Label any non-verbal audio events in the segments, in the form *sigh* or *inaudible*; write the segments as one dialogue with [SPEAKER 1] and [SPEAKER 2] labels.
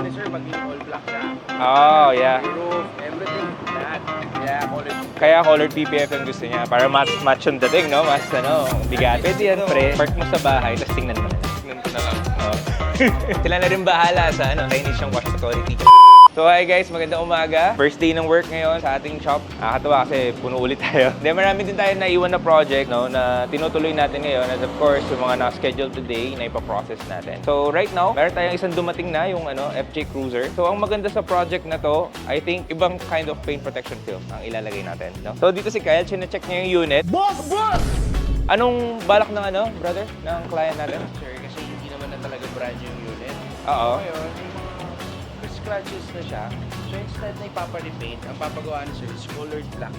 [SPEAKER 1] ni sir, maging all black siya.
[SPEAKER 2] Oh, yeah.
[SPEAKER 1] Roof, everything, lahat. Kaya color.
[SPEAKER 2] Kaya colored PPF ang gusto niya para mas match yung dating, no? Mas ano, bigat. Pwede yan, pre. Park mo sa bahay, tapos tingnan mo na.
[SPEAKER 1] Tingnan ko na lang.
[SPEAKER 2] Oh. *laughs* Sila na rin bahala sa ano, Chinese yung wash authority. So hi guys, magandang umaga. First day ng work ngayon sa ating shop. Nakakatawa kasi puno ulit tayo. *laughs* Then marami din tayo naiwan na project no, na tinutuloy natin ngayon. And of course, yung mga naka-schedule today na ipaprocess natin. So right now, meron tayong isang dumating na yung ano, FJ Cruiser. So ang maganda sa project na to, I think ibang kind of paint protection film ang ilalagay natin. No? So dito si Kyle, chine-check niya yung unit.
[SPEAKER 1] Boss! Boss!
[SPEAKER 2] Anong balak ng ano, brother, ng client natin?
[SPEAKER 1] Sir, kasi hindi naman na talaga brand yung unit.
[SPEAKER 2] Oo.
[SPEAKER 1] Ngayon, may scratches na siya. So instead na ipapa-repaint, ang papagawa ni sir is colored black.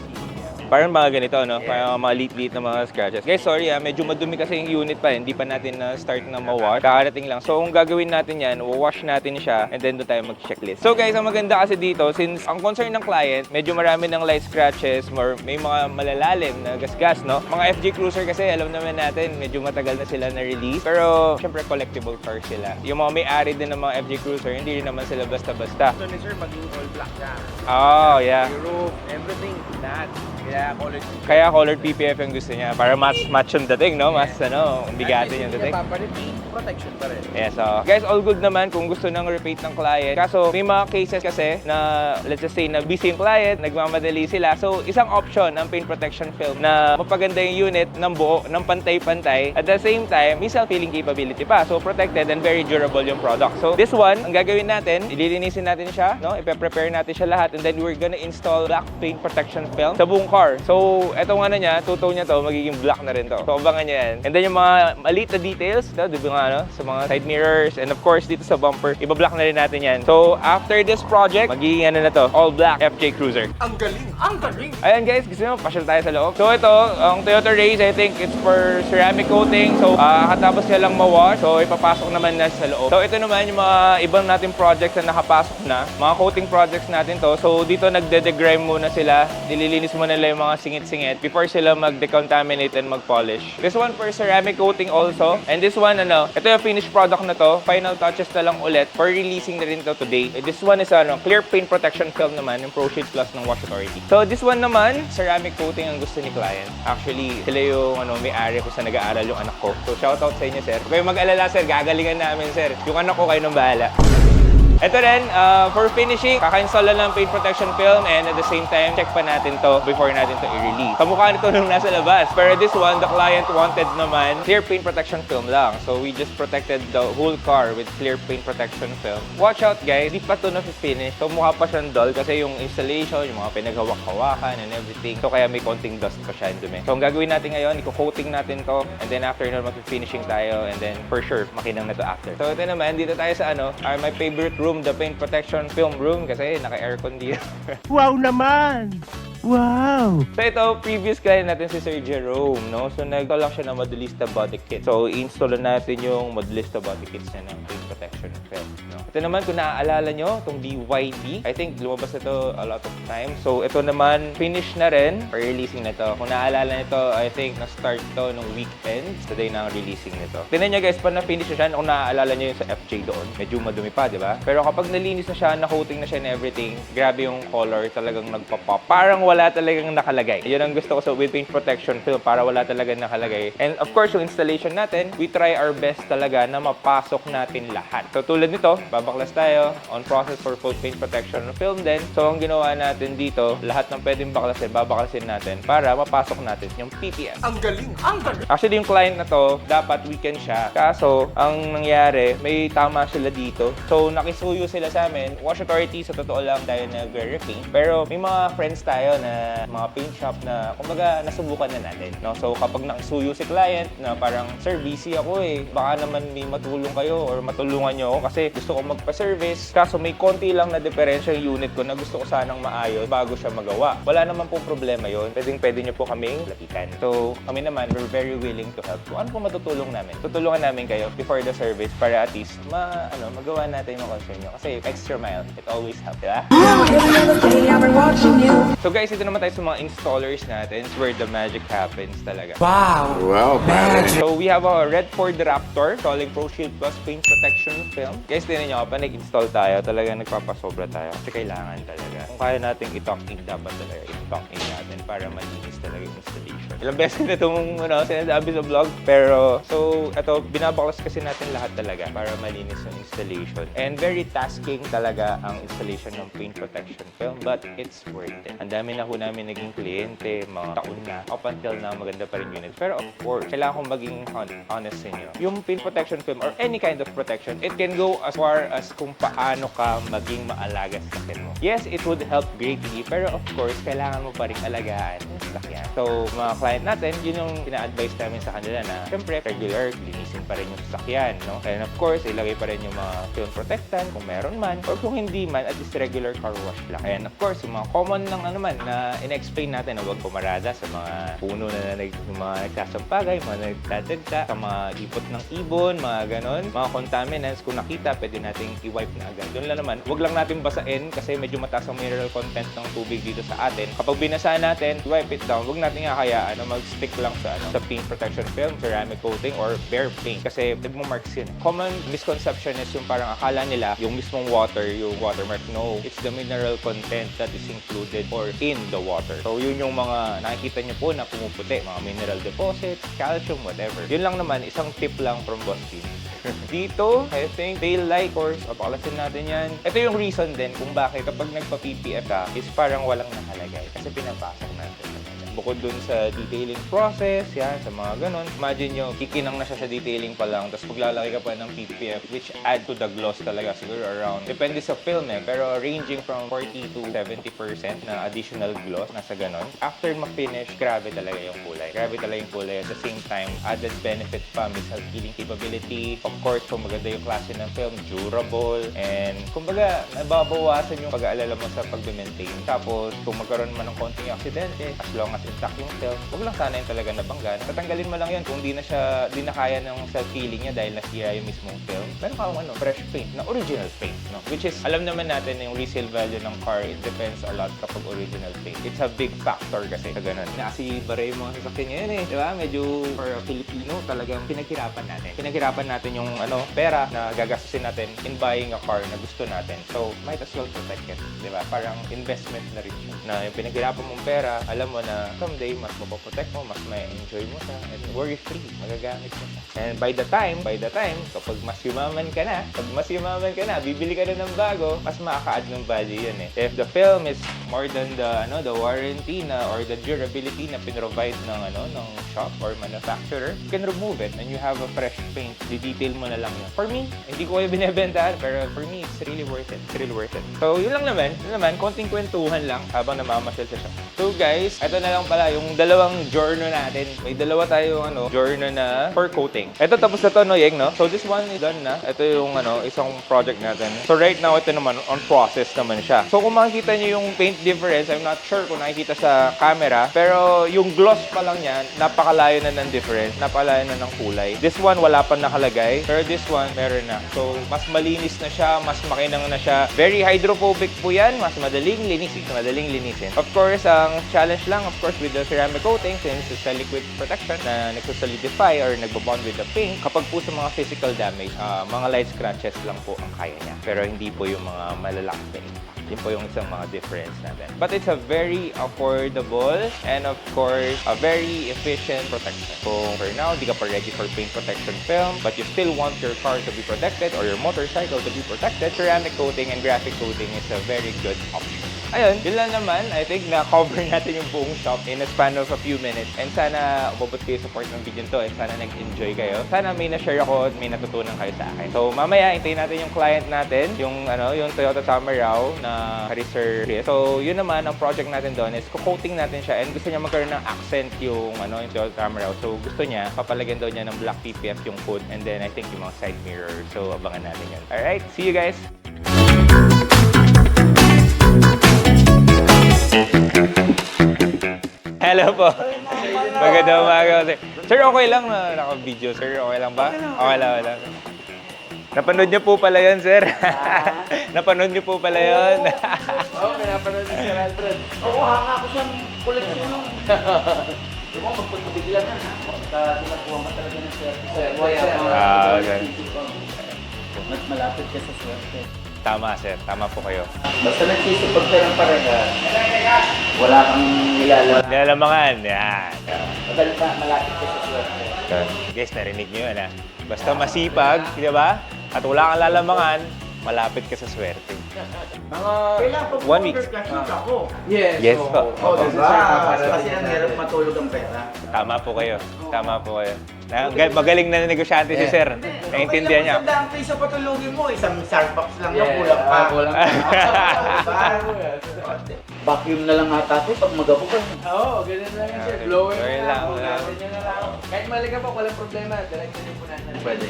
[SPEAKER 2] Parang mga ganito, no?
[SPEAKER 1] Yeah.
[SPEAKER 2] Parang mga lit-lit na mga scratches. Guys, sorry ah, medyo madumi kasi yung unit pa. eh. Hindi pa natin na start na ma-wash. Kakarating lang. So, kung gagawin natin yan, wash natin siya and then doon tayo mag-checklist. So, guys, ang maganda kasi dito, since ang concern ng client, medyo marami ng light scratches, more, may mga malalalim na gasgas, no? Mga FJ Cruiser kasi, alam naman natin, medyo matagal na sila na-release. Pero, syempre, collectible cars sila. Yung mga may-ari din ng mga FJ Cruiser, hindi rin naman sila basta-basta.
[SPEAKER 1] Gusto ni sir, maging all black siya.
[SPEAKER 2] Oh, yeah.
[SPEAKER 1] May roof, everything, lahat. Kaya colored.
[SPEAKER 2] Kaya colored PPF yung gusto niya para mas match yung dating, no? Mas ano, bigatin yung dating.
[SPEAKER 1] Papa-repaint, protection pa rin.
[SPEAKER 2] Yeah, so guys, all good naman kung gusto nang repeat ng client. Kaso may mga cases kasi na let's just say na busy yung client, nagmamadali sila. So isang option ang paint protection film na mapaganda yung unit ng buo, ng pantay-pantay. At the same time, may self-healing capability pa. So protected and very durable yung product. So this one, ang gagawin natin, ililinisin natin siya, no? Ipe-prepare natin siya lahat and then we're gonna install black paint protection film sa buong car. So etong ano niya, tuto niya to, magiging black na rin to. So abangan niya yan. And then yung mga maliit na details, no? di ba nga, no? sa mga side mirrors and of course dito sa bumper, iba-black na rin natin yan. So after this project, magiging ano na to, all black FJ Cruiser.
[SPEAKER 1] Ang galing! Ang galing!
[SPEAKER 2] Ayan guys, gusto nyo, pasyal tayo sa loob. So ito, ang Toyota Race, I think it's for ceramic coating. So uh, katapos niya lang ma-wash, so ipapasok naman na sa loob. So ito naman yung mga ibang natin projects na nakapasok na. Mga coating projects natin to. So dito nagde-degrime muna sila. Nililinis muna nila yung mga singit-singit before sila mag-decontaminate and mag-polish. This one for ceramic coating also. And this one, ano, ito yung finished product na to. Final touches na lang ulit for releasing na rin to today. This one is ano, clear paint protection film naman, yung Pro Plus ng Wash Authority. So this one naman, ceramic coating ang gusto ni client. Actually, sila yung ano, may-ari ko sa nag-aaral yung anak ko. So shoutout sa inyo, sir. Huwag mag-alala, sir. Gagalingan namin, sir. Yung anak ko kayo nang bahala. Ito rin, uh, for finishing, kaka-install lang ng paint protection film and at the same time, check pa natin to before natin to i-release. Kamukha nito nung nasa labas. Pero this one, the client wanted naman clear paint protection film lang. So we just protected the whole car with clear paint protection film. Watch out guys, di pa to na-finish. So mukha pa siyang dull kasi yung installation, yung mga pinaghawak-hawakan and everything. So kaya may konting dust pa siya yung dumi. So ang gagawin natin ngayon, i-coating natin to and then after nun, mag-finishing tayo and then for sure, makinang na to after. So ito naman, dito tayo sa ano, our, my favorite room, the paint protection film room kasi naka-aircon dito. *laughs*
[SPEAKER 3] Wow naman! Wow!
[SPEAKER 2] So ito, previous client natin si Sir Jerome, no? So nagto lang siya ng Modulista body kit. So i-install na natin yung Modulista body kits niya ng paint protection film? Ito naman, kung naaalala nyo, itong BYD, I think lumabas ito a lot of times. So ito naman, finish na rin, releasing na to. Kung naaalala nito, I think na-start to nung weekend, today na ang releasing nito. Tingnan nyo guys, pag na-finish na siya, kung naaalala nyo yung sa FJ doon, medyo madumi pa, di ba? Pero kapag nalinis na siya, na-coating na siya and everything, grabe yung color, talagang nagpapop. Parang wala talagang nakalagay. Yun ang gusto ko sa with paint protection film para wala talagang nakalagay. And of course, yung installation natin, we try our best talaga na mapasok natin lahat. So tulad nito, babaklas tayo on process for full paint protection film din. So ang ginawa natin dito, lahat ng pwedeng baklasin, babaklasin natin para mapasok natin yung PPF.
[SPEAKER 1] Ang galing! Ang galing!
[SPEAKER 2] Actually, yung client na to, dapat weekend siya. Kaso, ang nangyari, may tama sila dito. So, nakisuyo sila sa amin. Wash Authority, sa totoo lang tayo nag-repaint. Pero may mga friends tayo na mga paint shop na, kumbaga, nasubukan na natin. No? So, kapag nakisuyo si client na parang, Sir, busy ako eh. Baka naman may matulong kayo or matulungan nyo ako kasi gusto ko magpa-service. Kaso may konti lang na diferensya yung unit ko na gusto ko sanang maayos bago siya magawa. Wala naman po problema yon. Pwedeng pwede nyo po kaming lapitan. So, kami naman, we're very willing to help. Kung ano po matutulong namin, tutulungan namin kayo before the service para at least ma, ano, magawa natin yung concern nyo. Kasi extra mile, it always helps, di ba? So guys, ito naman tayo sa mga installers natin. It's where the magic happens talaga.
[SPEAKER 1] Wow,
[SPEAKER 2] So we have a Red Ford Raptor, installing Pro Shield Plus Paint Protection Film. Guys, tinan nyo, pa nag-install tayo, talaga nagpapasobra tayo. Kasi kailangan talaga. Kung kaya natin i-talk in, dapat talaga i-talk in natin para malinis talaga yung installation. Ilang beses ko na itong ano, sinasabi sa vlog. Pero, so, ito, binabaklas kasi natin lahat talaga para malinis yung installation. And very tasking talaga ang installation ng paint protection film, but it's worth it. Ang dami na ho namin naging kliyente, mga taon na, up until now, maganda pa rin unit. Pero of course, kailangan kong maging hon- honest sa inyo. Yung paint protection film or any kind of protection, it can go as far as kung paano ka maging maalaga sa skin mo. Yes, it would help greatly, pero of course, kailangan mo pa rin alagaan yung sasakyan. So, mga client natin, yun yung ina-advise namin sa kanila na, syempre, regular, linisin pa rin yung sasakyan, no? And of course, ilagay pa rin yung mga film protectant kung meron man, or kung hindi man, at least regular car wash lang. And of course, yung mga common lang ano man, na in-explain natin na huwag pumarada sa mga puno na nag, mga nagsasampagay, mga nagdadagta, sa mga ipot ng ibon, mga ganon, mga contaminants, kung nakita, pwede nating i-wipe na agad. Doon lang naman, huwag lang natin basain kasi medyo mataas ang mineral content ng tubig dito sa atin. Kapag binasa natin, wipe it down, huwag natin kakayaan na mag-stick lang sa, ano, sa paint protection film, ceramic coating, or bare paint kasi nagmo-marks yun. Common misconception is yung parang akala nila yung mismong water, yung watermark. No, it's the mineral content that is included or in the water. So yun yung mga nakikita nyo po na pumuputi, mga mineral deposits, calcium, whatever. Yun lang naman, isang tip lang from Boss. Dito, I think, tail light course, papakalasin natin yan. Ito yung reason din kung bakit kapag nagpa-PPF ka, is parang walang nakalagay. Kasi pinapasok natin. Bukod dun sa detailing process, yan, sa mga ganon. Imagine nyo, kikinang na siya sa detailing pa lang, tapos paglalaki ka pa ng PPF, which add to the gloss talaga, siguro around, depende sa film eh, pero ranging from 40 to 70% na additional gloss, nasa ganon. After ma-finish, grabe talaga yung kulay. Grabe talaga yung kulay. At the same time, added benefit pa, missile healing capability. Of course, kung maganda yung klase ng film, durable, and kumbaga, nababawasan yung pag-aalala mo sa pag-maintain. Tapos, kung magkaroon man ng konting aksidente, as long as intact yung film, huwag lang sana yung talaga nabanggan. Tatanggalin mo lang yun kung di na siya, di na kaya ng self-healing niya dahil nasira yung mismong film. Meron ka ano, fresh paint, na original paint, no? Which is, alam naman natin na yung resale value ng car, it depends a lot kapag original paint. It's a big factor kasi sa ganun. Kasi bara yung mga sasakyan ngayon eh, di ba? Medyo for a Filipino talagang pinaghirapan natin. Pinaghirapan natin yung ano, pera na gagastusin natin in buying a car na gusto natin. So, might as well protect it, di ba? Parang investment na rin siya. Na yung pinaghirapan mong pera, alam mo na someday mas mapoprotect mo, mas may enjoy mo siya, and worry-free, magagamit mo siya. And by the time, by the time, kapag mas yumaman ka na, pag mas yumaman ka na, bibili ka na ng bago, mas makaka-add ng value yun eh. If the film is more than the ano the warranty na or the durability na pinrovide ng ano ng shop or manufacturer, you can remove it and you have a fresh paint. Di-detail mo na lang yun. For me, hindi ko kayo binebentahan, pero for me, it's really worth it. It's really worth it. So, yun lang naman. Yun naman, konting kwentuhan lang habang namamasyal sa shop. So guys, ito na lang pala yung dalawang journal natin. May dalawa tayo ano, journal na for coating. Ito tapos na to no, Yeng, no? So this one is done na. Ito yung ano, isang project natin. So right now, ito naman on process naman siya. So kung makikita niyo yung paint difference, I'm not sure kung nakikita sa camera, pero yung gloss pa lang yan, napakalayo na ng difference, napakalayo na ng kulay. This one wala pa nakalagay, pero this one meron na. So mas malinis na siya, mas makinang na siya. Very hydrophobic po yan, mas madaling linisin, madaling linisin. Of course, ang challenge lang, of course, with the ceramic coating, since it's a liquid protection na nagsusolidify or nagbabond with the paint, kapag po sa mga physical damage, ah, mga light scratches lang po ang kaya niya. Pero hindi po yung mga malalaki na impact. Yun po yung isang mga difference natin. But it's a very affordable and of course, a very efficient protection. Kung for now, di ka pa ready for paint protection film, but you still want your car to be protected or your motorcycle to be protected, ceramic coating and graphic coating is a very good option. Ayun, yun lang naman. I think na-cover *laughs* natin yung buong shop in a span of a few minutes. And sana umabot kayo sa part ng video to and sana nag-enjoy kayo. Sana may na-share ako at may natutunan kayo sa akin. So mamaya, hintayin natin yung client natin, yung ano, yung Toyota Tamaraw na Racer. So yun naman, ang project natin doon is coating natin siya and gusto niya magkaroon ng accent yung ano, yung Toyota Tamaraw. So gusto niya, papalagyan daw niya ng black PPF yung hood and then I think yung mga side mirror. So abangan natin yun. Alright, see you guys! Hello po. Magandang umaga. sir. Sir, okay lang na naka-video, sir? Okay lang ba? Okay lang, okay lang. Napanood niyo po pala yun, sir. *laughs* Napanood niyo po pala yun.
[SPEAKER 1] Oo, oh, pinapanood ni Sir Alfred.
[SPEAKER 4] Oo, hanga ko siyang koleksyon nung. *laughs* Di ba, magpagpabiglan na. Pagka sinakuha ka talaga ng
[SPEAKER 1] boy, sir.
[SPEAKER 2] Ah, okay.
[SPEAKER 4] Mas malapit ka sa swerte.
[SPEAKER 2] Tama, sir. Tama po kayo.
[SPEAKER 4] Basta nagsisipag ka ng parehas, wala kang nilalaman.
[SPEAKER 2] Nilalamangan. Yan.
[SPEAKER 4] Madali ka, malapit ka sa swerte.
[SPEAKER 2] Guys, narinig nyo yun, ah. Basta masipag, di ba? At wala kang lalamangan, malapit ka sa swerte.
[SPEAKER 4] Pa
[SPEAKER 2] One week.
[SPEAKER 4] ako.
[SPEAKER 1] Yes.
[SPEAKER 2] Yes po.
[SPEAKER 4] Oh, diba? Kasi ang hirap matulog ang pera.
[SPEAKER 2] Tama po kayo. Tama po kayo. Na, gal- magaling na negosyante si sir. Naintindihan niya.
[SPEAKER 4] Kung sandang piso patulogin mo, isang Starbucks lang
[SPEAKER 1] Yeah,
[SPEAKER 4] yung kulang pa.
[SPEAKER 1] ah, kulang pa. *laughs*
[SPEAKER 4] Diba? Vacuum na lang ata ito pag magapo ka.
[SPEAKER 1] Oo, ganun lang yan, sir.
[SPEAKER 2] Okay.
[SPEAKER 1] Blower
[SPEAKER 2] Okay
[SPEAKER 1] na
[SPEAKER 2] lang,
[SPEAKER 1] lang.
[SPEAKER 2] wala.
[SPEAKER 1] Nyo na lang. Kahit mali ka po, walang problema. Diretso nyo po natin.
[SPEAKER 4] Pwede.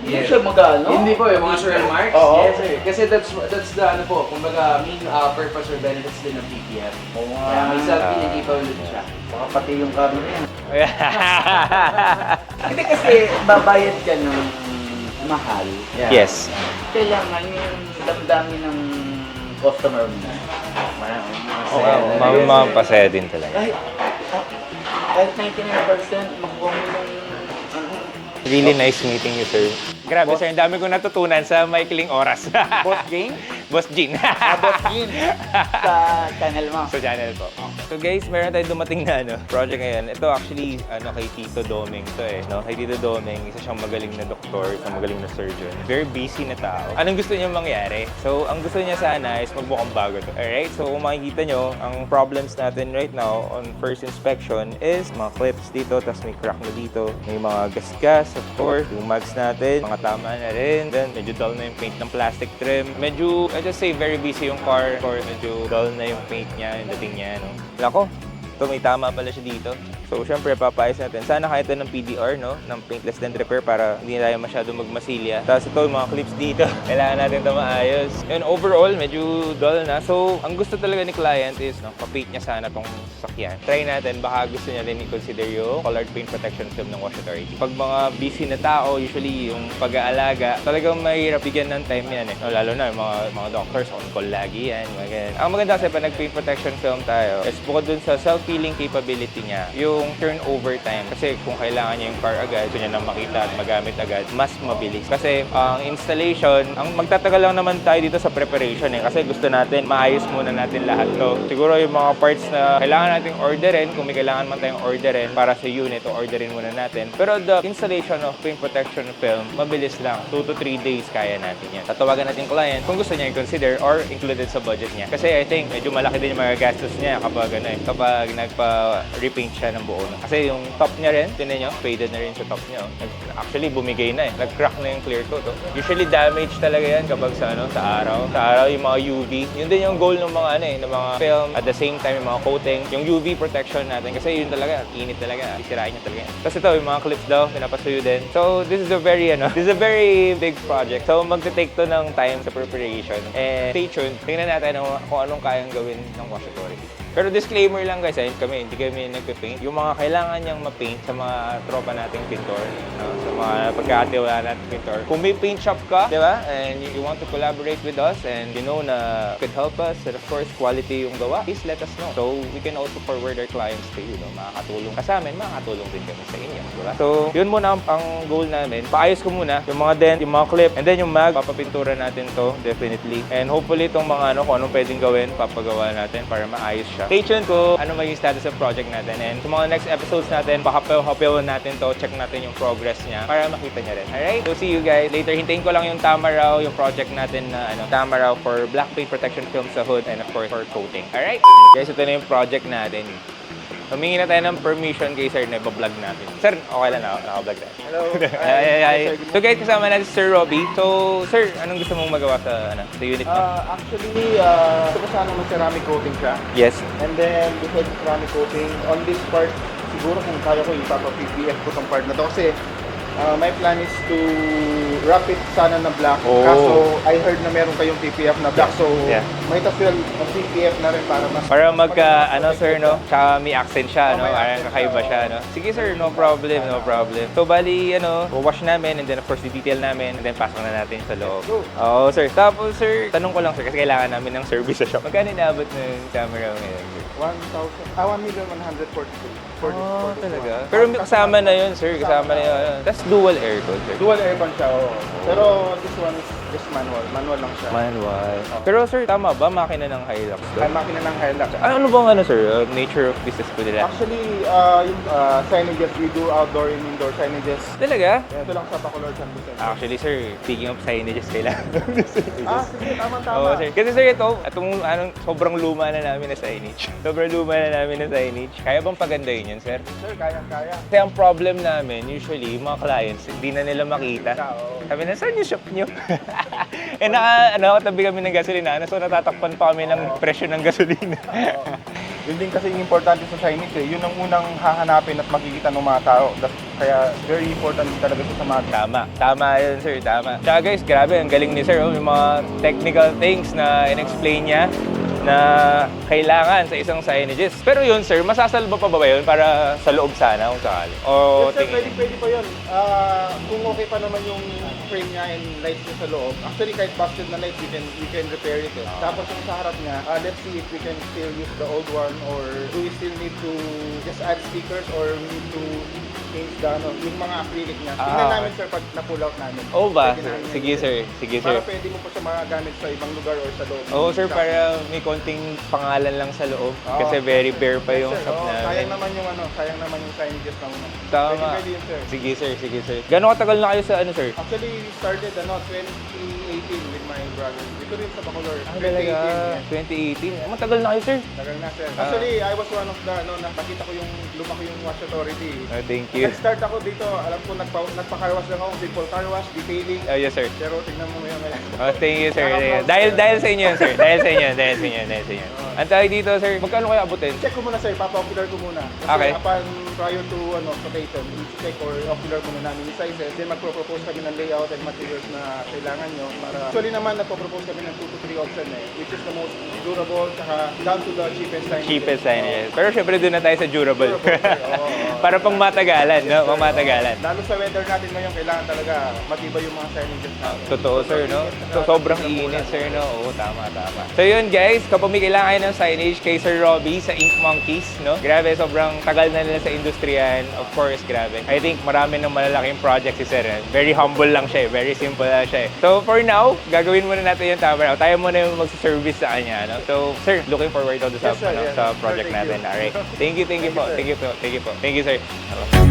[SPEAKER 4] Hindi siya mag-ano?
[SPEAKER 1] Hindi po, yung mga swirl marks.
[SPEAKER 4] Oo.
[SPEAKER 1] Yes, sir. Kasi that's that's the ano po, kumbaga main uh, purpose or benefits din ng PPF.
[SPEAKER 4] Oo nga.
[SPEAKER 1] Kaya may
[SPEAKER 2] Ah.
[SPEAKER 1] self-capability siya.
[SPEAKER 4] Baka pati yung camera yan. *laughs* Hindi kasi babayad ka ng mahal.
[SPEAKER 2] yes.
[SPEAKER 4] Kailangan yung damdamin ng customer mo.
[SPEAKER 2] Oh, Ma'am, ma'am, pasaya din talaga.
[SPEAKER 4] Kahit, ah, kahit 99% makuha mo ano,
[SPEAKER 2] Really nice meeting you, sir. Grabe, sir. Ang dami kong natutunan sa maikling oras. *laughs*
[SPEAKER 4] boss game,
[SPEAKER 2] Boss Jean.
[SPEAKER 4] boss game sa channel mo.
[SPEAKER 2] sa channel po. So guys, meron tayong dumating na ano, project ngayon. Ito actually ano kay Tito Doming to eh, no? Kay Tito Doming, isa siyang magaling na doktor, isang magaling na surgeon. Very busy na tao. Anong gusto niya mangyari? So, ang gusto niya sana is magbukang bago to. Alright? So, kung makikita nyo, ang problems natin right now on first inspection is mga clips dito, tapos may crack na dito. May mga gasgas, of course. Yung mags natin, mga tama na rin. Then, medyo dull na yung paint ng plastic trim. Medyo, I just say, very busy yung car. Or medyo dull na yung paint niya, yung dating niya, no? Lako, ito may tama pala siya dito. So, syempre, papaayos natin. Sana kaya ito ng PDR, no? Ng paintless dent repair para hindi tayo masyado magmasilya. Tapos ito, mga clips dito. *laughs* Kailangan natin ito maayos. And overall, medyo dull na. So, ang gusto talaga ni client is, no, papaint niya sana tong sasakyan. Try natin, baka gusto niya rin i-consider yung colored paint protection film ng Wash Authority. Pag mga busy na tao, usually yung pag-aalaga, talagang mahirap bigyan ng time yan eh. No, lalo na yung mga, mga doctors, on call lagi yan, mga ganyan. Ang maganda kasi pag nag-paint protection film tayo, is bukod dun sa self-healing capability niya, yung turnover time. Kasi kung kailangan niya yung car agad, gusto niya na makita at magamit agad, mas mabilis. Kasi ang installation, ang magtatagal lang naman tayo dito sa preparation eh. Kasi gusto natin, maayos muna natin lahat to. Siguro yung mga parts na kailangan nating orderin, kung may kailangan man tayong orderin para sa unit, o orderin muna natin. Pero the installation of paint protection film, mabilis lang. 2 to 3 days kaya natin yan. Tatawagan natin client kung gusto niya i-consider or included sa budget niya. Kasi I think medyo malaki din yung mga gastos niya kapag ano eh, kapag nagpa-repaint siya ng buo. No? Kasi yung top niya rin, tinan nyo, faded na rin sa top niya. Actually, bumigay na eh. Nag-crack na yung clear coat. Oh. Usually damage talaga yan kapag sa ano, sa araw. Sa araw, yung mga UV. Yun din yung goal ng mga ano eh, ng mga film. At the same time, yung mga coating. Yung UV protection natin. Kasi yun talaga, init talaga. Sisirain niya talaga. yan. Tapos ito, yung mga clips daw, pinapasuyo din. So, this is a very, ano, *laughs* this is a very big project. So, magte-take to ng time sa preparation. And stay tuned. Tingnan natin ano, kung anong kayang gawin ng Wash Authority. Pero disclaimer lang guys, ayun kami, hindi kami nagpe-paint. Yung mga kailangan niyang ma-paint sa mga tropa nating pintor, no? sa mga pagkakatiwala nating pintor. Kung may paint shop ka, di ba? And you, you want to collaborate with us and you know na could help us and of course quality yung gawa, please let us know. So we can also forward our clients to you. No? Makakatulong ka sa amin, makakatulong din kami sa inyo. Di? So yun muna ang, ang goal namin. Paayos ko muna yung mga dent, yung mga clip, and then yung mag, papapintura natin to definitely. And hopefully itong mga ano, kung anong pwedeng gawin, papagawa natin para maayos siya. Stay tuned ko ano maging status ng project natin. And sa mga next episodes natin, pakapel-hapel natin to, check natin yung progress niya para makita niya rin. Alright? So see you guys later. Hintayin ko lang yung tama raw, yung project natin na ano, tama raw for black paint protection film sa hood and of course for coating. Alright? Guys, ito na yung project natin. Humingi na tayo ng permission kay sir na iba-vlog natin. Sir, okay lang na, naka-vlog tayo.
[SPEAKER 1] Hello. *laughs*
[SPEAKER 2] ay, ay, ay. So guys, kasama natin si Sir Robbie. So, sir, anong gusto mong magawa sa, ano, sa unit mo?
[SPEAKER 3] Ah, actually, uh, gusto ko sana mag-ceramic coating siya.
[SPEAKER 2] yes.
[SPEAKER 3] And then, besides ceramic coating, on this part, siguro kung kaya ko, ipapa-PPF ko tong part na to. Kasi, ah, my plan is to wrap it sana na black.
[SPEAKER 2] Oh.
[SPEAKER 3] Kaso, I heard na meron kayong PPF na black. So,
[SPEAKER 2] Yeah.
[SPEAKER 3] might as well mag-PPF na rin para mas...
[SPEAKER 2] Para magka, ano sir, no? Tsaka may accent siya, no?
[SPEAKER 3] Oh,
[SPEAKER 2] Parang kakaiba
[SPEAKER 3] siya.
[SPEAKER 2] no? Sige sir, no problem, no problem. So, bali, ano, wash namin and then of course, detail namin and then pasok na natin sa loob.
[SPEAKER 3] Go.
[SPEAKER 2] Oo, sir. Tapos, sir, tanong ko lang, sir, kasi kailangan namin ng service sa shop. Magkano inaabot ng camera ngayon, sir?
[SPEAKER 3] 1,000, ah, 1,142. For this,
[SPEAKER 2] Oh,
[SPEAKER 3] for this
[SPEAKER 2] talaga?
[SPEAKER 3] one.
[SPEAKER 2] Pero kasama na yun, sir. Kasama na yun. Tapos dual aircon, sir.
[SPEAKER 3] Dual aircon siya, oo. Pero this one is just manual. Manual lang siya.
[SPEAKER 2] Manual. Pero sir, tama ba? Makina ng Hilux?
[SPEAKER 3] Ay, makina ng Hilux.
[SPEAKER 2] Ah, ano bang ano sir? Uh, nature of business po nila?
[SPEAKER 3] Actually, uh, yung uh, signages, we do outdoor and indoor signages.
[SPEAKER 2] Talaga?
[SPEAKER 3] Ito lang sa Bacolor San Vicente.
[SPEAKER 2] Actually sir, speaking of signages kailangan. *laughs*
[SPEAKER 3] Ah, sige, tama-tama.
[SPEAKER 2] Oo, sir. Kasi sir, ito, itong anong, sobrang luma na namin na signage. *laughs* Sobrang luma na namin na signage. Kaya bang pagandahin yun, sir?
[SPEAKER 3] Sir, kayang-kaya.
[SPEAKER 2] Kasi ang problem namin, usually, yung mga clients, hindi na nila makita. Sabi na, saan yung shop nyo? *laughs* *laughs* eh, naka, ano, tabi kami ng gasolina, so natatakpan pa kami ng presyo ng gasolina.
[SPEAKER 3] Yun din kasi yung importante sa signage eh. Yun ang unang hahanapin at makikita ng mga tao. That- Kaya very important talaga siya sa mga
[SPEAKER 2] tama. Tama yun, sir. Tama. Tsaka guys, grabe, ang galing ni sir. Oh, yung mga technical things na in-explain niya na kailangan sa isang signages. Pero yun, sir, masasalba pa ba ba yun para sa loob sana kung sakali? O
[SPEAKER 3] yes, sir,
[SPEAKER 2] tingin?
[SPEAKER 3] pwede, pwede pa yun. Ah, kung okay pa naman yung frame niya and lights niya sa loob, actually kahit busted na lights, we can, we can repair it. Eh. Tapos yung sa harap niya, ah, let's see if we can still use the old one or do we still need to just add stickers or need to change the, ano, yung mga acrylic niya. Tingnan
[SPEAKER 2] Ah,
[SPEAKER 3] namin sir pag na-pull out namin.
[SPEAKER 2] Oo ba?
[SPEAKER 3] Pwede namin
[SPEAKER 2] Sige,
[SPEAKER 3] yan.
[SPEAKER 2] sir. Sige, sir.
[SPEAKER 3] Para pwede mo pa siya magagamit sa ibang lugar or sa loob.
[SPEAKER 2] Oo, sir,
[SPEAKER 3] Shop.
[SPEAKER 2] para may konting pangalan lang sa loob.
[SPEAKER 3] Oo.
[SPEAKER 2] Kasi very bare pa yung
[SPEAKER 3] Yes, sir.
[SPEAKER 2] shop
[SPEAKER 3] Oo,
[SPEAKER 2] namin.
[SPEAKER 3] Sayang naman yung ano, sayang naman yung signages ng ano.
[SPEAKER 2] Tama.
[SPEAKER 3] Pwede, pwede yun, sir.
[SPEAKER 2] Sige, sir. Sige, sir. Gano'ng katagal na kayo sa ano, sir?
[SPEAKER 3] Actually, we started ano, 2018 with my brother. Dito rin sa Bacolor.
[SPEAKER 2] Ang talaga. 2018. Matagal na kayo, sir.
[SPEAKER 3] Tagal na, sir.
[SPEAKER 2] Ah.
[SPEAKER 3] Actually, I was one of the, ano, nakita ko yung, lumaki yung wash authority.
[SPEAKER 2] Oh, thank you.
[SPEAKER 3] Nag-start ako dito, alam ko, nagpa, nagpa-carwash lang ako, simple car wash, detailing.
[SPEAKER 2] Oh, yes, sir.
[SPEAKER 3] Pero tingnan mo ngayon ngayon.
[SPEAKER 2] Oh, thank you, sir. Thank you. Dahil, dahil sa inyo, yun, sir. Dahil sa inyo, dahil sa inyo, dahil sa inyo. Ang tawag dito, sir, magkano kayo abutin?
[SPEAKER 3] Check ko muna, sir. Papa-ocular ko muna. Kasi
[SPEAKER 2] Okay.
[SPEAKER 3] upon prior to ano, quotation, i-check or ocular muna namin yung sizes. Then magpro-propose kami ng layout and materials na kailangan nyo para... Actually naman, nagpo-propose kami ng 2 to 3 option eh. Which is the most durable, saka down to the cheapest sign.
[SPEAKER 2] Cheapest sign, yes. Pero syempre doon na tayo sa durable.
[SPEAKER 3] Durable, sir. Oo, oo. *laughs*
[SPEAKER 2] Para pang matagalan, no? Pang matagalan.
[SPEAKER 3] Lalo sa weather natin ngayon, kailangan talaga matibay yung mga signages natin.
[SPEAKER 2] Totoo, sir, no? So, sobrang init, sir, no? Oo, tama, tama. So, yun, guys. Kapag may kailangan kayo ng signage kay Sir Robbie sa Ink Monkeys, no? Grabe, sobrang tagal na nila sa industriyan. Of course, grabe. I think marami ng malalaking project si Sir. eh. Very humble lang siya, eh. Very simple lang siya. eh. So, for now, gagawin muna natin yung tama. Tayo muna yung magsa-service sa kanya, no? So, sir, looking forward to sa,
[SPEAKER 3] Yes, sir.
[SPEAKER 2] ano,
[SPEAKER 3] Yes,
[SPEAKER 2] sa
[SPEAKER 3] sir.
[SPEAKER 2] project
[SPEAKER 3] Thank
[SPEAKER 2] natin.
[SPEAKER 3] you.
[SPEAKER 2] Alright. Thank you, thank you
[SPEAKER 3] Thank
[SPEAKER 2] po.
[SPEAKER 3] you, sir.
[SPEAKER 2] Thank you po. Thank you po. Thank you, sir. Hi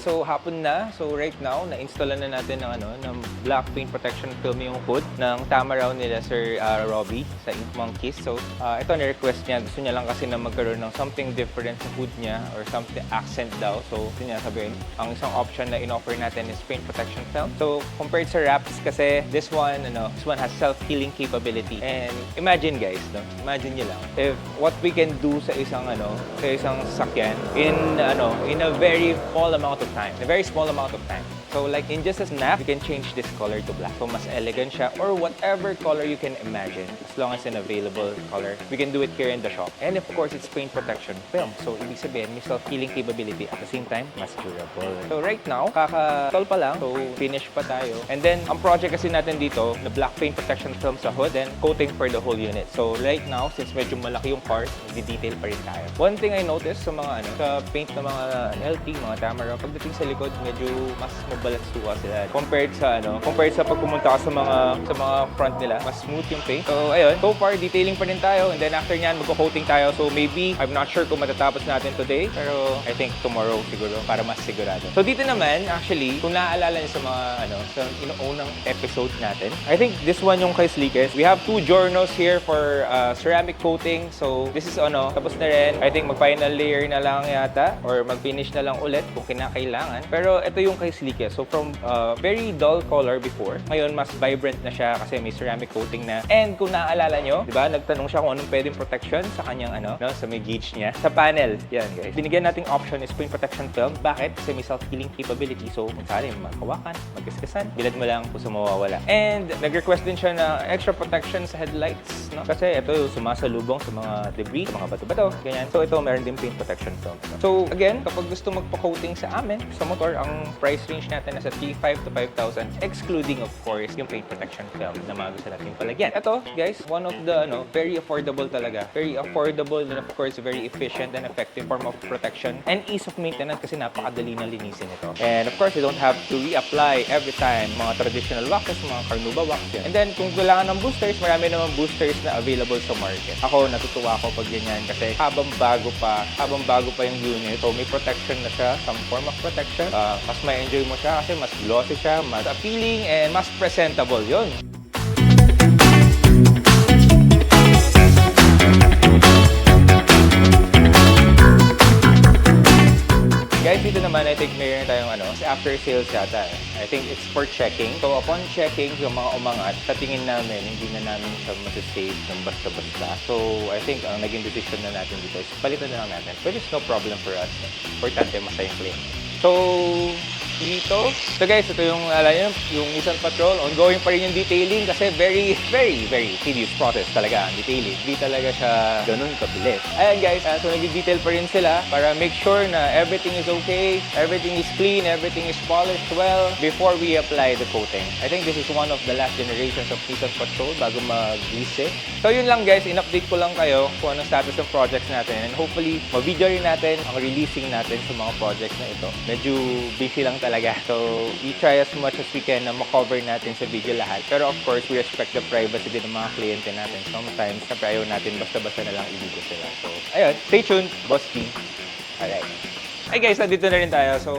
[SPEAKER 2] so hapon na. So right now, na-install na natin ng ano, ng black paint protection film yung hood ng Tamaraw nila Sir uh, Robbie sa Ink Monkeys. So uh, ito na-request niya. Gusto niya lang kasi na magkaroon ng something different sa hood niya or something accent daw. So gusto niya sabihin, ang isang option na in-offer natin is paint protection film. So compared sa wraps kasi this one, ano, this one has self-healing capability. And imagine guys, no? Imagine niyo lang if what we can do sa isang ano, sa isang sakyan in ano, in a very small amount of time. A very small amount of time. So like in just a snap, you can change this color to black. So mas elegant siya or whatever color you can imagine as long as an available color. We can do it here in the shop. And of course, it's paint protection film. So ibig sabihin, may self-healing capability at the same time, mas durable. So right now, kaka-tol pa lang. So finish pa tayo. And then, ang project kasi natin dito, na black paint protection film sa hood and coating for the whole unit. So right now, since medyo malaki yung part, di-detail pa rin tayo. One thing I noticed sa mga ano, sa paint ng mga LT, mga Tamara, pagdating sa likod, medyo mas mabalansuha sila. Compared sa ano, compared sa pag pumunta ka sa mga sa mga front nila, mas smooth yung paint. So ayun, so far detailing pa rin tayo and then after nyan magko-coating tayo. So maybe I'm not sure kung matatapos natin today, pero I think tomorrow siguro para mas sigurado. So dito naman actually, kung naaalala niyo sa mga ano, sa inuunang episode natin, I think this one yung kay Sleekest. We have two journals here for uh, ceramic coating. So this is ano, tapos na rin. I think mag-final layer na lang yata or mag-finish na lang ulit kung kinakailangan. Pero ito yung kay Sleekest. So from uh, very dull color before, ngayon mas vibrant na siya kasi may ceramic coating na. And kung naaalala nyo, di ba, nagtanong siya kung anong pwedeng protection sa kanyang ano, no, sa may gauge niya. Sa panel, yan guys. Binigyan nating option is screen protection film. Bakit? Kasi may self-healing capability. So kung sali, magkawakan, magkaskasan, bilad mo lang kung sa mawawala. And nag-request din siya na extra protection sa headlights, no? Kasi ito yung sumasalubong sa mga debris, sa mga bato-bato, ganyan. So ito meron din paint protection film. So again, kapag gusto magpa-coating sa amin, sa motor, ang price range natin natin nasa 3,500 to 5,000 excluding of course yung paint protection film na mga gusto natin palagyan. Ito guys, one of the ano, very affordable talaga. Very affordable and of course very efficient and effective form of protection and ease of maintenance kasi napakadali na linisin ito. And of course, you don't have to reapply every time mga traditional waxes, mga Carnauba wax yan. And then kung kailangan ng boosters, marami naman boosters na available sa market. Ako, natutuwa ako pag ganyan kasi habang bago pa, habang bago pa yung unit, so may protection na siya, some form of protection. Ah, mas may enjoy mo siya kasi mas glossy siya, mas appealing, and mas presentable yun. Guys, dito naman, I think mayroon tayong ano, after sales yata. I think it's for checking. So, upon checking yung mga umangat, sa tingin namin, hindi na namin siya masasave ng basta-basta. So, I think ang naging decision na natin dito is palitan na lang natin. Which is no problem for us. Importante masaya yung claim. So, dito. So guys, ito yung, alam nyo, yung Nissan Patrol. Ongoing pa rin yung detailing kasi very, very, very tedious process talaga ang detailing. Hindi talaga siya ganun kabilis. Ayan guys, ah, so nag-detail pa rin sila para make sure na everything is okay, everything is clean, everything is polished well before we apply the coating. I think this is one of the last generations of Nissan Patrol bago mag-release eh. So yun lang guys, in-update ko lang kayo kung anong status ng projects natin and hopefully ma-video rin natin ang releasing natin sa mga projects na ito. Medyo busy lang talaga. So we try as much as we can na ma-cover natin sa video lahat. Pero of course, we respect the privacy din ng mga kliyente natin. Sometimes, na ayaw natin basta-basta na lang i-video sila. So ayun, stay tuned, Boss P. Alright. Ay guys, nandito na rin tayo. So,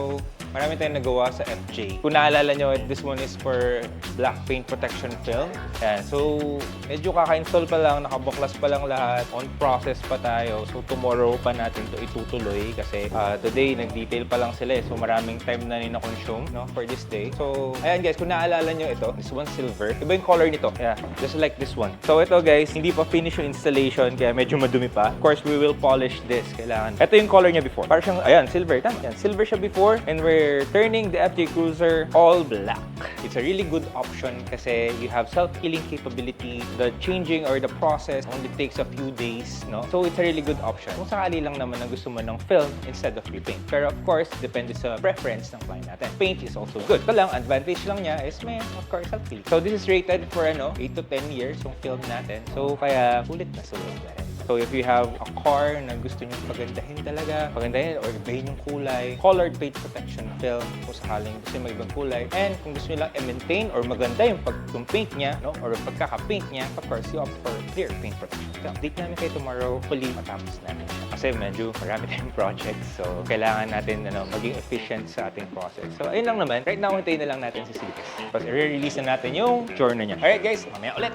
[SPEAKER 2] marami tayong nagawa sa FJ. Kung naalala nyo, this one is for black paint protection film. Ayan. So, medyo kaka-install pa lang, nakabuklas pa lang lahat. On process pa tayo. So, tomorrow pa natin to itutuloy kasi ah, today, nag-detail pa lang sila eh. So, maraming time na nina-consume no, for this day. So, ayan guys, kung naalala nyo ito, this one silver. Iba yung color nito. Yeah, just like this one. So, ito guys, hindi pa finish yung installation kaya medyo madumi pa. Of course, we will polish this. Kailangan. Ito yung color niya before. Parang siyang, ayan, silver. Tama. Yan, silver siya before and we're turning the FJ Cruiser all black. It's a really good option kasi you have self-healing capability. The changing or the process only takes a few days, no? So it's a really good option. Kung sakali lang naman na gusto mo ng film instead of repaint. Pero of course, depende sa preference ng client natin. Paint is also good. Ito lang, advantage lang niya is may, of course, self-healing. So this is rated for ano, 8 to 10 years yung film natin. So kaya sulit na sulit. So if you have a car na gusto nyo pagandahin talaga, pagandahin or ibahin yung kulay, colored paint protection film kung sakaling gusto nyo mag-ibang kulay. And kung gusto nyo lang i-maintain or maganda yung, pag, yung paint niya, no? or pagkaka-paint niya, of course, you opt for clear paint protection film. Date namin kayo tomorrow, hopefully matapos siya. Kasi medyo marami *laughs* tayong projects, so kailangan natin ano, maging efficient sa ating process. So ayun lang naman, right now, hintayin na lang natin si Silicas. Tapos i-release na natin yung journal niya. Alright guys, mamaya ulit.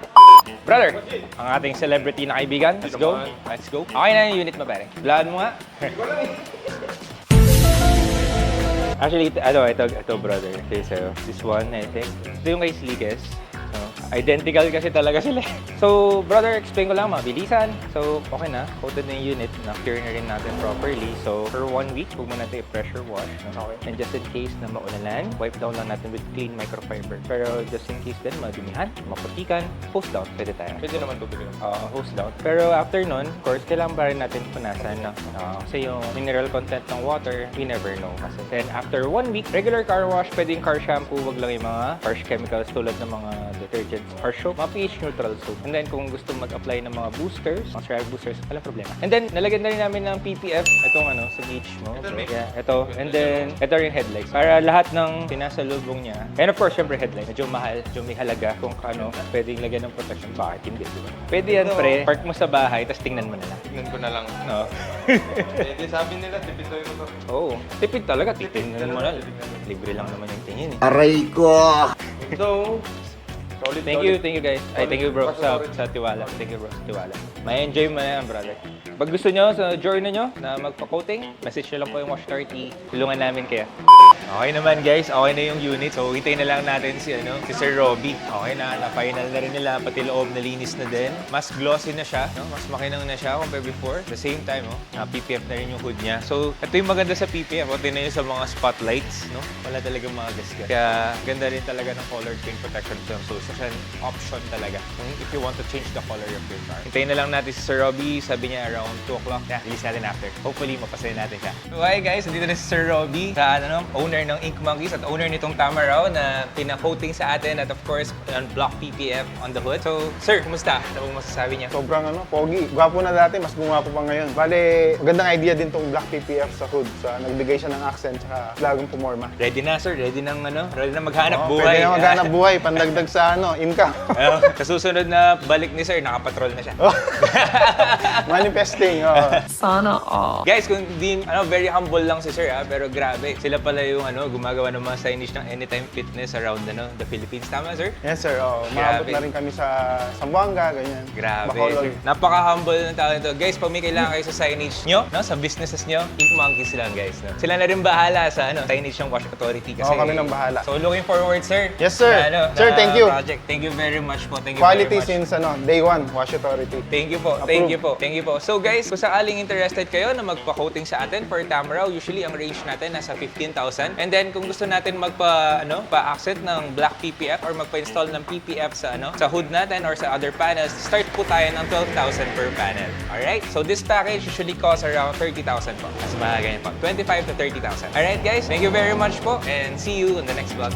[SPEAKER 2] Brother, ang ating celebrity na kaibigan. Let's go. Let's go. Okay na yung unit mo, pare. Blaan mo nga. *laughs* Actually, ito, ano, ito, ito, brother. Okay, so, this one, I think. Ito yung kay Slickes. Identical kasi talaga sila. *laughs* So, brother, explain ko lang, mabilisan. So, okay na. Coated na yung unit. Na-cure na rin natin properly. So, for one week, huwag muna natin i-pressure wash. Okay. And just in case na maulanan, wipe down lang natin with clean microfiber. Pero just in case din, madumihan, maputikan, hose down, pwede tayo. Pwede naman yun. Uh, hose down. Pero after nun, of course, kailangan pa rin natin punasan na. Uh, kasi yung mineral content ng water, we never know. Kasi then after one week, regular car wash, pwedeng car shampoo, wag lang yung mga harsh chemicals tulad ng mga detergents, harsh soap, mga pH neutral soap. And then kung gusto mag-apply ng mga boosters, mga ceramic boosters, walang problema. And then, nalagyan na rin namin ng PPF, itong ano, sa gauge mo. Yeah, ito. And then, ito rin headlights. Para lahat ng pinasalubong niya. And of course, syempre headlight. Medyo mahal, medyo may halaga kung ano, pwedeng lagyan ng protection. Bakit hindi, di ba? Pwede yan, pre. Park mo sa bahay, tapos tingnan mo na lang.
[SPEAKER 5] Tingnan ko na lang.
[SPEAKER 2] No.
[SPEAKER 5] Pwede sabi nila, tipid daw yung motor.
[SPEAKER 2] Oo. Tipid talaga. Titingnan mo na. Libre lang naman yung tingin eh.
[SPEAKER 6] Aray ko!
[SPEAKER 5] So, solid,
[SPEAKER 2] Thank you, thank you guys. Ay, thank you bro sa, sa tiwala. Thank you bro sa tiwala. May enjoy mo na yan, brother. Pag gusto nyo sa journey nyo na magpa-coating, message nyo lang po yung Wash 30. Tulungan namin kayo. Okay naman guys, okay na yung unit. So, hintayin na lang natin si, ano, si Sir Robby. Okay na, na-final na rin nila. Pati loob na linis na din. Mas glossy na siya. No? Mas makinang na siya compared before. At the same time, oh, na PPF na rin yung hood niya. So, ito yung maganda sa PPF. O, tingnan nyo sa mga spotlights. No? Wala talagang mga gasgas. Kaya, ganda rin talaga ng colored paint protection film. So, siyang option talaga if you want to change the color of your car. Hintayin na lang natin si Sir Robbie. Sabi niya around 2 o'clock. Yeah, release natin after. Hopefully, mapasaya natin siya. So, hi guys, nandito na si Sir Robbie, sa, ano, owner ng Ink Monkeys at owner nitong Tamaraw na pina-coating sa atin at of course, on Block PPF on the hood. So, Sir, kumusta? Ano pong masasabi niya?
[SPEAKER 6] Sobrang ano, pogi. Gwapo na dati, mas gumapo pa ngayon. Bale, magandang idea din tong Black PPF sa hood. Sa nagbigay siya ng accent tsaka lagong pumorma.
[SPEAKER 2] Ready na, sir. Ready nang ano? Ready na maghanap
[SPEAKER 6] Oo,
[SPEAKER 2] buhay.
[SPEAKER 6] Pwede na maghanap *laughs* buhay, pandagdag sa ano, income.
[SPEAKER 2] Oh, sa susunod na balik ni sir, nakapatrol na siya.
[SPEAKER 6] Oh. *laughs* Manifesting, oh.
[SPEAKER 2] Guys, kung di, ano, very humble lang si sir ha, pero grabe. Sila pala yung ano, gumagawa ng mga signage ng Anytime Fitness around ano, the Philippines. Tama, sir?
[SPEAKER 6] Yes sir, oh. Maabot
[SPEAKER 2] Grabe.
[SPEAKER 6] na rin kami sa Zamboanga, ganyan.
[SPEAKER 2] Grabe.
[SPEAKER 6] Bacolod.
[SPEAKER 2] Napaka-humble ng tao nito. Guys, pag may kailangan kayo sa signage nyo, no, sa businesses nyo, Ink Monkeys lang, guys. No? Sila na rin bahala sa ano, signage ng Wash Authority. Kasi,
[SPEAKER 6] Oo, kami nang bahala.
[SPEAKER 2] So, looking forward, sir.
[SPEAKER 6] Yes, sir.
[SPEAKER 2] na, ano,
[SPEAKER 6] Sir,
[SPEAKER 2] na
[SPEAKER 6] thank you.
[SPEAKER 2] Project. Thank you very much po. Thank you
[SPEAKER 6] Quality
[SPEAKER 2] very much.
[SPEAKER 6] since ano, day one, Wash Authority.
[SPEAKER 2] Thank you po. Thank you po. Thank you po. So guys, kung sakaling interested kayo na magpa-coating sa atin for Tamaraw, usually ang range natin nasa 15,000. And then kung gusto natin magpa ano, pa-accent ng black PPF or magpa-install ng PPF sa ano, sa hood natin or sa other panels, start po tayo ng 12,000 per panel. Alright? So this package usually costs around 30,000 po. Mas mga ganyan po. 25 to 30,000. Alright guys, thank you very much po and see you in the next vlog.